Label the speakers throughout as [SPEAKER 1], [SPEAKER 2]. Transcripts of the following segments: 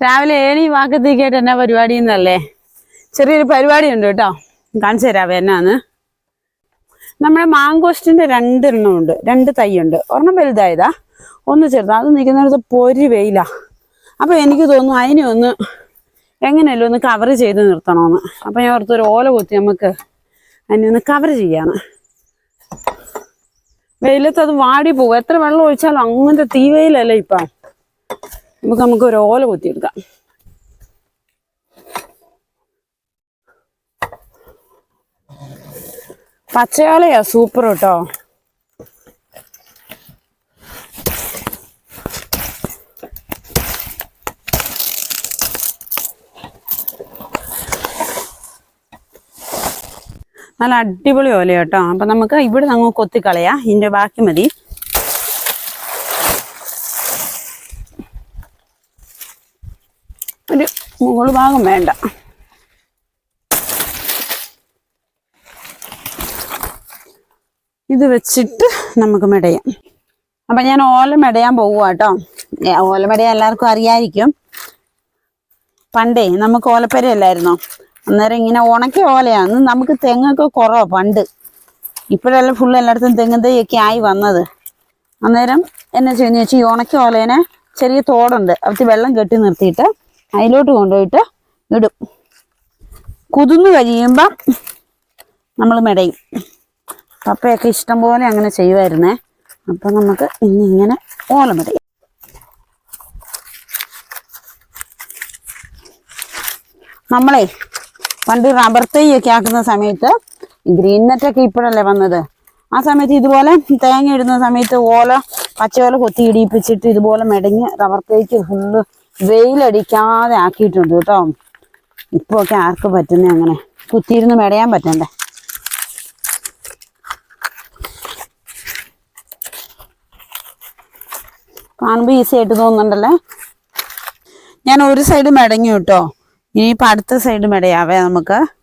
[SPEAKER 1] രാവിലെ ഏണി വാക്കത്തേക്കായിട്ട് എന്നാ പരിപാടി എന്നല്ലേ ചെറിയൊരു പരിപാടി ഉണ്ട് കേട്ടോ കാണിച്ചു തരാവേ എന്നാന്ന്. നമ്മുടെ മാങ്കോസ്റ്റിന്റെ രണ്ടെണ്ണം ഉണ്ട്. രണ്ട് തൈയുണ്ട്. ഒരെണ്ണം വലുതായതാ. ഒന്ന് ചെറുതാ. അത് നിൽക്കുന്നിടത്ത് പൊരി വെയിലാ. അപ്പൊ എനിക്ക് തോന്നുന്നു അതിനെ ഒന്ന് എങ്ങനെയല്ലോ ഒന്ന് കവർ ചെയ്ത് നിർത്തണമെന്ന് അപ്പൊ ഞാൻ ഓർത്തൊരു ഓല കൊത്തി നമുക്ക് അതിനെ ഒന്ന് കവർ ചെയ്യാന്ന്. വെയിലത്ത് അത് വാടി പോകും. എത്ര വെള്ളം ഒഴിച്ചാലും അങ്ങനത്തെ തീ വെയിലല്ലേ ഇപ്പം. നമുക്ക് നമുക്ക് ഒരു ഓല കുത്തിയെടുക്കാം. പച്ചയാളയാ സൂപ്പർ കേട്ടോ. നല്ല അടിപൊളി ഓല കേട്ടോ. അപ്പം നമുക്ക് ഇവിടെ അങ്ങ് കൊത്തിക്കളയാ. ഇതിന്റെ ബാക്കി മതി. ഒരു മുകൾ ഭാഗം വേണ്ട. ഇത് വെച്ചിട്ട് നമുക്ക് മെടയാം. അപ്പം ഞാൻ ഓല മെടയാൻ പോവുക കേട്ടോ. ഓല മെടയാൻ എല്ലാവർക്കും അറിയായിരിക്കും. പണ്ടേ നമുക്ക് ഓലപ്പരയല്ലായിരുന്നോ അന്നേരം ഇങ്ങനെ ഉണക്കിയ ഓലയാണ് നമുക്ക് തെങ്ങൊക്കെ കുറവാണ് പണ്ട്. ഇപ്പോഴല്ല ഫുൾ എല്ലായിടത്തും തെങ്ങും തൈയൊക്കെ ആയി വന്നത്. അന്നേരം എന്നാ ചെയ്യുന്ന വെച്ചാൽ ഈ ഉണക്കിയ ഓലേനെ ചെറിയ തോടുണ്ട്. അവർക്ക് വെള്ളം കെട്ടി നിർത്തിയിട്ട് അതിലോട്ട് കൊണ്ടുപോയിട്ട് ഇടും. കുതിന്ന് കഴിയുമ്പം നമ്മൾ മെടയും. പപ്പയൊക്കെ ഇഷ്ടം പോലെ അങ്ങനെ ചെയ്യുമായിരുന്നേ അപ്പം നമുക്ക് ഇനി ഇങ്ങനെ ഓല മെടയും. നമ്മളെ പണ്ട് റബ്ബർ തൈയൊക്കെ ആക്കുന്ന സമയത്ത് ഗ്രീൻ നെറ്റൊക്കെ ഇപ്പോഴല്ലേ വന്നത്? ആ സമയത്ത് ഇതുപോലെ തേങ്ങ ഇടുന്ന സമയത്ത് ഓല പച്ചയോല കൊത്തി ഇടിയിപ്പിച്ചിട്ട് ഇതുപോലെ മെടങ്ങി റബ്ബർ തൈക്ക് ഫുള്ള് വെയിലടിക്കാതെ ആക്കിയിട്ടുണ്ട് കേട്ടോ. ഇപ്പോ ഒക്കെ ആർക്ക് പറ്റുന്നേ അങ്ങനെ? കുത്തിയിരുന്ന് മെടയാൻ പറ്റണ്ടേ? കാണുമ്പോൾ ഈസി ആയിട്ട് തോന്നുന്നുണ്ടല്ലേ? ഞാൻ ഒരു സൈഡ് മെടങ്ങി കേട്ടോ. ഇനിയിപ്പോൾ അടുത്ത സൈഡ് മെടയാവേ നമുക്ക്.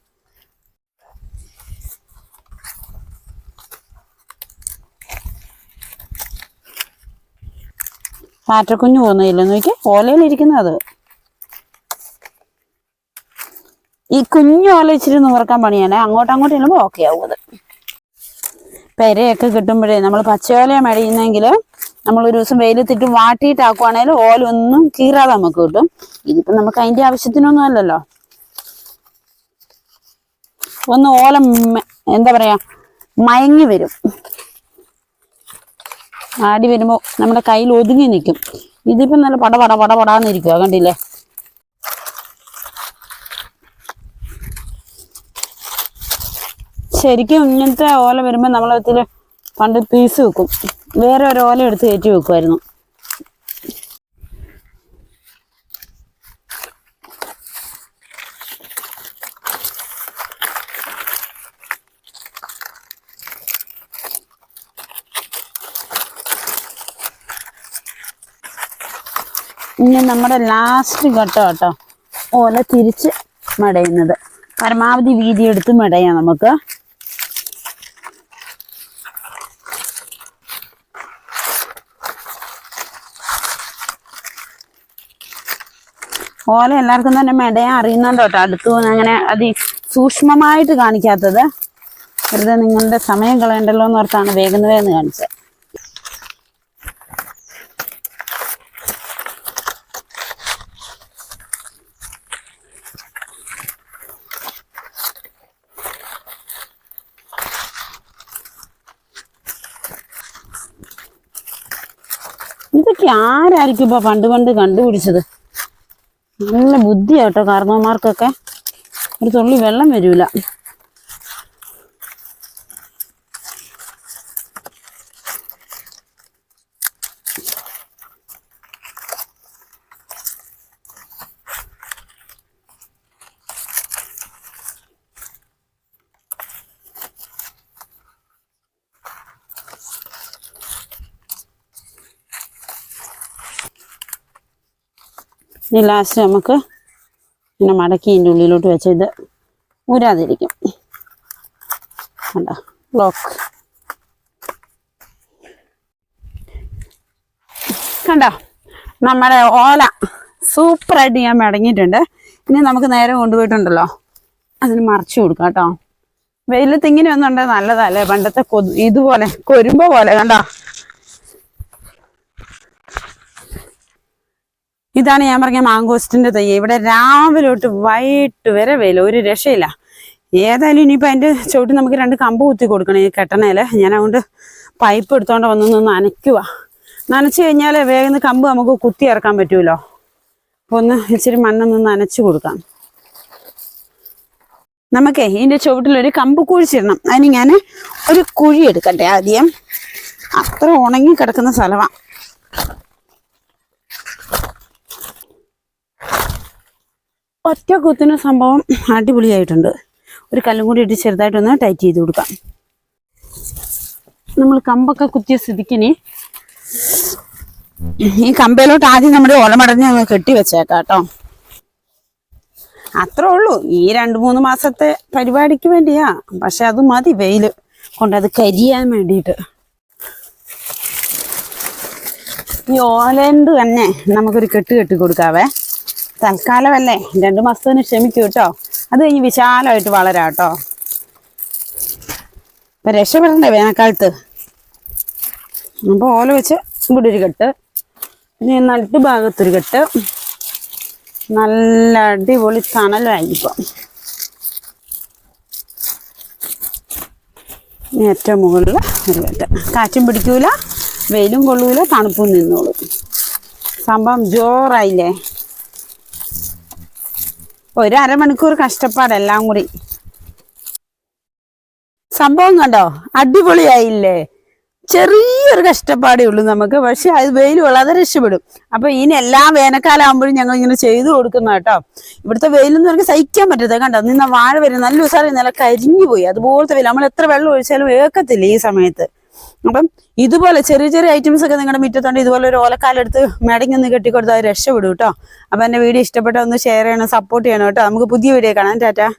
[SPEAKER 1] പാറ്റക്കുഞ്ഞു പോകുന്നില്ല നോക്കി ഓലയിലിരിക്കുന്നത് അത്. ഈ കുഞ്ഞു ഓല ഇച്ചിരി നൂറക്കാൻ പണിയാണ് അങ്ങോട്ടും അങ്ങോട്ടും ചെല്ലുമ്പോൾ ഓക്കെ ആവും അത്. പെരയൊക്കെ കിട്ടുമ്പോഴേ നമ്മൾ പച്ചയോല മഴയുന്നെങ്കിൽ നമ്മൾ ഒരു ദിവസം വെയിലത്തിട്ട് ഓല ഒന്നും കീറാതെ നമുക്ക് കിട്ടും. ഇതിപ്പോ നമുക്ക് അതിന്റെ ആവശ്യത്തിനൊന്നും അല്ലല്ലോ. ഒന്ന് ഓല എന്താ പറയാ മയങ്ങി വരും. ആടി വരുമ്പോൾ നമ്മുടെ കയ്യിൽ ഒതുങ്ങി നിൽക്കും. ഇതിപ്പം നല്ല പട പട പട പടാന്നിരിക്കുക കണ്ടില്ലേ? ശരിക്കും ഇങ്ങനത്തെ ഓല വരുമ്പോൾ നമ്മളതിൽ പണ്ട് പീസ് വെക്കും. വേറെ ഒരു ഓല എടുത്ത് കയറ്റി വെക്കുമായിരുന്നു ഇനി നമ്മുടെ ലാസ്റ്റ് ഘട്ടം കേട്ടോ ഓല തിരിച്ച് മടയുന്നത്. പരമാവധി വീതി എടുത്ത് മടയാം നമുക്ക്. ഓല എല്ലാവർക്കും തന്നെ മെടയാൻ അറിയുന്നുണ്ട് കേട്ടോ. അടുത്തു അങ്ങനെ അതി സൂക്ഷ്മമായിട്ട് കാണിക്കാത്തത്. വെറുതെ നിങ്ങളുടെ സമയം കളയണ്ടല്ലോ എന്ന് ഓർത്താണ് വേഗം വേഗം കാണിച്ചത്. ഇതൊക്കെ ആരായിരിക്കും ഇപ്പൊ പണ്ട് പണ്ട് കണ്ടുപിടിച്ചത്? നല്ല ബുദ്ധിയാട്ടോ കാരണവന്മാർക്കൊക്കെ ഒരു തുള്ളി വെള്ളം വരൂല. ഇനി ലാസ്റ്റ് നമുക്ക് ഇങ്ങനെ മടക്കി ഇതിന്റെ ഉള്ളിലോട്ട് വെച്ച് ഇത് ഊരാതിരിക്കും. കണ്ടോ? ലോക്ക് കണ്ടോ? നമ്മുടെ ഓല സൂപ്പറായിട്ട് ഞാൻ മടങ്ങിയിട്ടുണ്ട്. ഇനി നമുക്ക് നേരെ കൊണ്ടുപോയിട്ടുണ്ടല്ലോ. അതിന് മറച്ചു കൊടുക്കാം കേട്ടോ. വെയിലത്ത് ഇങ്ങനെ ഒന്നുണ്ടെങ്കിൽ നല്ലതല്ലേ? പണ്ടത്തെ കൊതു ഇതുപോലെ കൊരുമ്പ പോലെ കണ്ടോ? ഇതാണ് ഞാൻ പറഞ്ഞ മാങ്കോസ്റ്റിന്റെ തൈ. ഇവിടെ രാവിലെ തൊട്ട് വൈകിട്ട് വരെ വേല ഒരു രക്ഷയില്ല. ഏതായാലും ഇനിയിപ്പോൾ അതിന്റെ ചുവട്ടിൽ നമുക്ക് രണ്ട് കമ്പ് കുത്തി കൊടുക്കണം ഈ കെട്ടണേൽ. ഞാൻ അതുകൊണ്ട് പൈപ്പ് എടുത്തോണ്ട് വന്നൊന്ന് നനയ്ക്കുക നനച്ചു കഴിഞ്ഞാൽ വേഗം കമ്പ് നമുക്ക് കുത്തി ഇറക്കാൻ പറ്റുമല്ലോ അപ്പോൾ ഒന്ന് ഇച്ചിരി മണ്ണൊന്ന് നനച്ചു കൊടുക്കാം. നമുക്കേ ഇതിന്റെ ചുവട്ടിലൊരു കമ്പ് കുഴിച്ചിടണം. അതിന് ഞാൻ ഒരു കുഴി എടുക്കട്ടെ ആദ്യം. അത്ര ഉണങ്ങി കിടക്കുന്ന സ്ഥലമാണ് ഒറ്റ കുത്തിന് സംഭവം അടിപൊളിയായിട്ടുണ്ട്. ഒരു കല്ലും കൂടി ഇട്ട് ചെറുതായിട്ടൊന്ന് ടൈറ്റ് ചെയ്ത് കൊടുക്കാം. നമ്മൾ കമ്പൊക്കെ കുത്തിയ സ്ഥിതിക്കിനി ഈ കമ്പയിലോട്ട് ആദ്യം നമ്മുടെ ഒലമടഞ്ഞ് അങ്ങ് കെട്ടി വെച്ചേക്കാം കേട്ടോ. അത്രേ ഉള്ളൂ. ഈ രണ്ട് മൂന്ന് മാസത്തെ പരിപാടിക്ക് വേണ്ടിയാ. പക്ഷെ അത് മതി വെയിൽ കൊണ്ട് അത് കരിയാൻ വേണ്ടിയിട്ട്. ഈ ഓലന്റെ തന്നെ നമുക്കൊരു കെട്ട് കെട്ടി കൊടുക്കാവേ. തൽക്കാലമല്ലേ? രണ്ട് മാസത്തിന് ക്ഷമിക്കൂ കേട്ടോ. അത് കഴിഞ്ഞ് വിശാലമായിട്ട് വളരാം കേട്ടോ ഇപ്പൊ രക്ഷപ്പെടണ്ടേ വേനൽക്കാലത്ത്? അപ്പോൾ ഓല വെച്ച് ഇവിടെ ഒരു കെട്ട്. പിന്നെ നട്ടു ഭാഗത്തൊരു കെട്ട്. നല്ല അടിപൊളി തണലായിരിക്കും ഏറ്റവും മുകളിൽ ഒരു കെട്ട്. കാറ്റും പിടിക്കൂല വെയിലും കൊള്ളൂല തണുപ്പും നിന്നോളൂ. സംഭവം ജോറായില്ലേ? ഒരു അരമണിക്കൂർ കഷ്ടപ്പാടെല്ലാം കൂടി. സംഭവം കണ്ടോ? അടിപൊളിയായില്ലേ? ചെറിയൊരു കഷ്ടപ്പാടേ ഉള്ളൂ നമുക്ക്. പക്ഷെ അത് വെയിൽ വളരെ രക്ഷപ്പെടും. അപ്പൊ ഇനി എല്ലാ വേനൽക്കാലം ആകുമ്പോഴും ഞങ്ങൾ ഇങ്ങനെ ചെയ്തു കൊടുക്കുന്ന കേട്ടോ. ഇവിടുത്തെ വെയിലൊന്നും നമുക്ക് സഹിക്കാൻ പറ്റത്തില്ല. കണ്ടോ? നിന്ന വാഴ വരും നല്ല ഉസാറി നില കരിഞ്ഞു പോയി. അതുപോലത്തെ വെയിൽ. നമ്മൾ എത്ര വെള്ളം ഒഴിച്ചാലും ഏക്കത്തില്ല ഈ സമയത്ത്. അപ്പം ഇതുപോലെ ചെറിയ ചെറിയ ഐറ്റംസ് ഒക്കെ നിങ്ങളുടെ മുറ്റത്തുണ്ട് ഇതുപോലെ ഒരു ഓലക്കാലെടുത്ത് മടങ്ങി ഒന്ന് കെട്ടിക്കൊടുത്താൽ രക്ഷപ്പെടും കേട്ടോ. അപ്പം എന്റെ വീഡിയോ ഇഷ്ടപ്പെട്ട ഒന്ന് ഷെയർ ചെയ്യണം സപ്പോർട്ട് ചെയ്യണം കേട്ടോ. നമുക്ക് പുതിയ വീഡിയോ കാണാം. ടാറ്റാ.